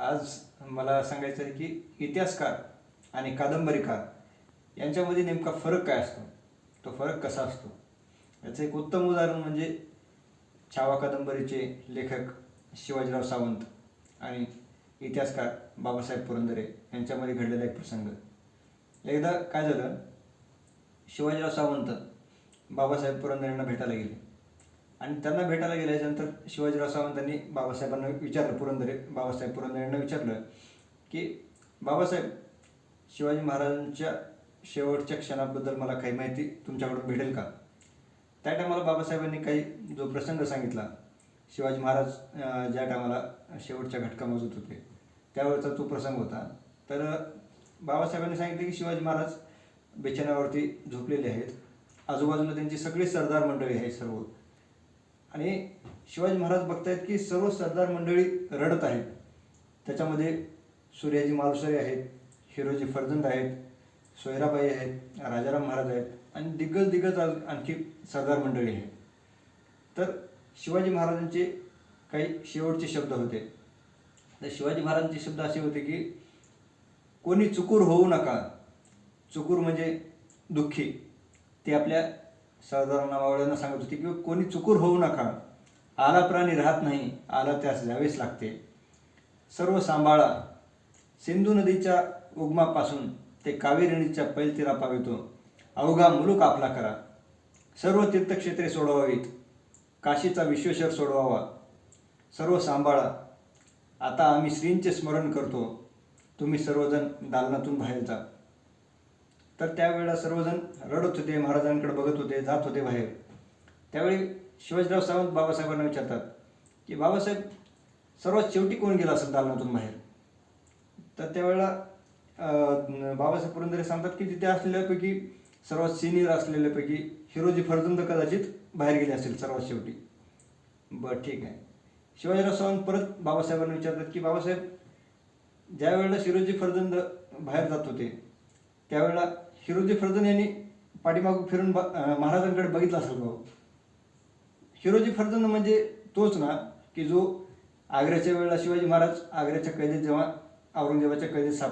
आज मला सांगायचं आहे की इतिहासकार आणि कादंबरीकार यांच्यामध्ये नेमका फरक काय असतो? तो फरक कसा असतो? याचं एक उत्तम उदाहरण म्हणजे छावा कादंबरीचे लेखक शिवाजीराव सावंत आणि इतिहासकार बाबासाहेब पुरंदरे यांच्यामध्ये घडलेला एक प्रसंग. एकदा काय झालं? शिवाजीराव सावंत बाबासाहेब पुरंदरेंना भेटायला गेले. आणि त्यांना भेटायला गेल्याच्यानंतर शिवाजीराव सावंतांनी बाबासाहेबांना विचारलं पुरंदरे बाबासाहेब पुरंदरे यांना विचारलं की बाबासाहेब शिवाजी महाराजांच्या शेवटच्या क्षणाबद्दल मला काही माहिती तुमच्याकडून भेटेल का? त्या टायमाला बाबासाहेबांनी काही जो प्रसंग सांगितला शिवाजी महाराज ज्या टायमाला शेवटच्या घटका मोजत होते त्यावेळचा तो प्रसंग होता. तर बाबासाहेबांनी सांगितले की शिवाजी महाराज बेचण्यावरती झोपलेले आहेत. आजूबाजूला त्यांची सगळी सरदार मंडळी आहे सर्व. आणि शिवाजी महाराज बघतायत की सर्व सरदार मंडळी रडत आहेत. त्याच्यामध्ये सूर्याजी मालुसरे आहेत हिरोजी फर्जंद आहेत सोयराबाई आहेत राजाराम महाराज आहेत आणि दिग्गज दिग्गज आणखी सरदार मंडळी आहेत. तर शिवाजी महाराजांचे काही शेवटचे शब्द होते. तर शिवाजी महाराजांचे शब्द असे होते की कोणी चुकूर होऊ नका. चुकूर म्हणजे दुःखी. ते आपल्या सरदारांना मावळ्यांना सांगत होते की कोणी चुकूर होऊ नका. आला प्राणी राहत नाही आला त्यास जावेच लागते. सर्व सांभाळा. सिंधू नदीच्या उगमापासून ते कावेरी पैलतीरा पावितो अवघा मुलूक आपला करा. सर्व तीर्थक्षेत्रे सोडवावीत. काशीचा विश्वेश्वर सोडवावा. सर्व सांभाळा. आता आम्ही श्रींचे स्मरण करतो. तुम्ही सर्वजण दालनातून बाहेर जा. तर त्यावेळेला सर्वजण रडत होते महाराजांकडे बघत होते जात होते बाहेर. त्यावेळी शिवाजीराव सावंत बाबासाहेबांना विचारतात की बाबासाहेब सर्वात शेवटी कोण गेला असेल दालनातून बाहेर? तर त्यावेळेला बाबासाहेब पुरंदरे सांगतात की तिथे असलेल्यापैकी सर्वात सिनियर असलेल्यापैकी हिरोजी फर्जंद कदाचित बाहेर गेले असेल सर्वात शेवटी. बरं ठीक आहे. शिवाजीराव सावंत परत बाबासाहेबांना विचारतात की बाबासाहेब ज्या वेळेला हिरोजी फर्जंद बाहेर जात होते त्यावेळेला शिरोजी फर्जन यांनी पाठीमागून फिरून महाराजांकडे बघितलं असेल भाऊ. शिरोजी फर्जन म्हणजे तोच ना की जो आग्र्याच्या वेळेला शिवाजी महाराज आग्र्याच्या कैदेत जेव्हा औरंगजेबाच्या कैदेत साप